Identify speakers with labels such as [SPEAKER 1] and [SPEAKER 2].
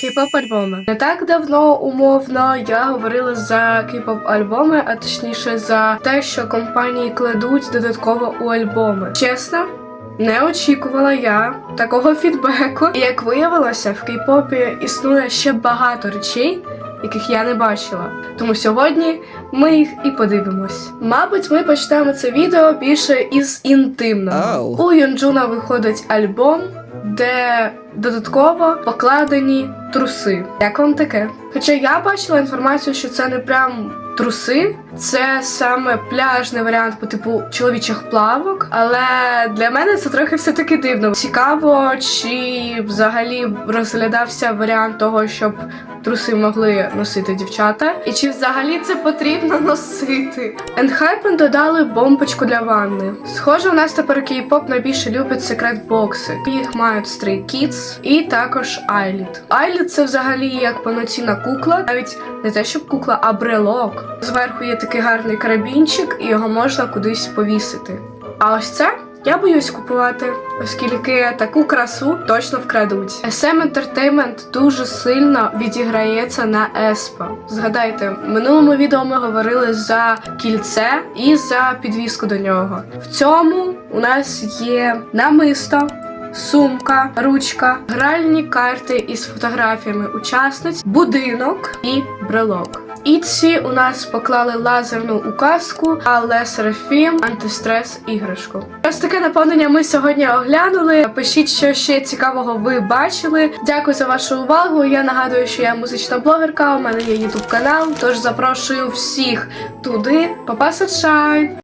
[SPEAKER 1] Кей-поп альбоми. Не так давно умовно я говорила за кей-поп альбоми, а точніше за те, що компанії кладуть додатково у альбоми. Чесно. Не очікувала я такого фідбеку. І як виявилося, в кей-попі існує ще багато речей, яких я не бачила. Тому сьогодні ми їх і подивимось. Мабуть, ми почнемо це відео більше із інтимного.
[SPEAKER 2] Оу.
[SPEAKER 1] У Йонджуна виходить альбом, де додатково покладені труси. Як вам таке? Хоча я бачила інформацію, що це не прям труси, це саме пляжний варіант по типу чоловічих плавок. Але для мене це трохи все таки дивно. Цікаво, чи взагалі розглядався варіант того, щоб труси могли носити дівчата, і чи взагалі це потрібно носити. Енхайпен додали бомбочку для ванни. Схоже, у нас тепер кей-поп найбільше любить секрет-бокси. Їх мають Stray Kids і також Айліт. Айліт це взагалі як повноцінна кукла, навіть не те, щоб кукла, а брелок. Зверху є такий гарний карабінчик, і його можна кудись повісити. А ось це я боюсь купувати, оскільки таку красу точно вкрадуть. SM Entertainment дуже сильно відіграється на еспо. Згадайте, в минулому відео ми говорили за кільце і за підвіску до нього. В цьому у нас є намисто. Сумка, ручка, гральні карти із фотографіями учасниць, будинок і брелок. Іці у нас поклали лазерну указку, але Серафім антистрес іграшку. Ось таке наповнення ми сьогодні оглянули. Пишіть, що ще цікавого ви бачили. Дякую за вашу увагу. Я нагадую, що я музична блогерка. У мене є ютуб канал, тож запрошую всіх туди. Папа Sunshine!